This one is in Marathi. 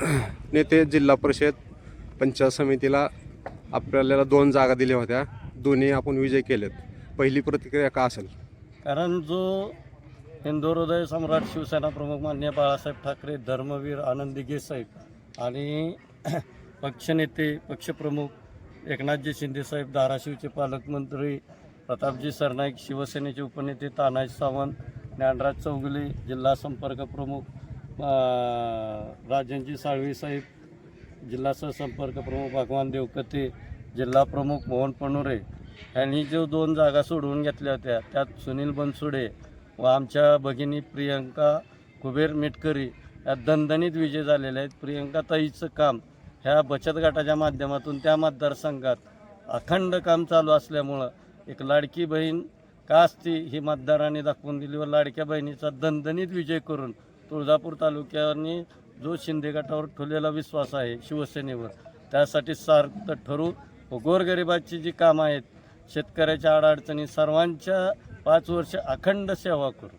नेते जिल्हा परिषद पंचायत समितीला आपल्याला दोन जागा दिल्या होत्या. दोन्ही आपण विजय केलेत. पहिली प्रतिक्रिया का असेल? कारण जो हिंदू हृदय सम्राट शिवसेना प्रमुख मान्य बाळासाहेब ठाकरे धर्मवीर आनंदी गेसाहेब आणि पक्षनेते पक्षप्रमुख एकनाथजी शिंदेसाहेब धाराशिवचे पालकमंत्री प्रतापजी सरनाईक शिवसेनेचे उपनेते तानाजी सावंत ज्ञानराज चौगुले जिल्हा संपर्क प्रमुख राजनजी साळवी साहेब जिल्हा सहसंपर्क प्रमुख भगवान देवकते जिल्हा प्रमुख मोहन पणुरे यांनी जो दोन जागा सोडवून घेतल्या होत्या त्यात सुनील बनसुडे व आमच्या भगिनी प्रियंका कुबेर मेटकरी या दणदणीत विजय झालेल्या आहेत. प्रियंका ताईचं काम ह्या बचत गटाच्या माध्यमातून त्या मतदारसंघात अखंड काम चालू असल्यामुळं एक लाडकी बहीण का असती ही मतदारांनी दाखवून दिली व लाडक्या बहिणीचा दणदणीत विजय करून तुळजापूर तालुक्याने जो शिंदे गटावर ठेवलेला विश्वास आहे शिवसेनेवर त्यासाठी सार्थ ठरू. व गोरगरिबाची जी कामं आहेत शेतकऱ्याच्या अडचणी सर्वांच्या पाच वर्ष अखंड सेवा करू.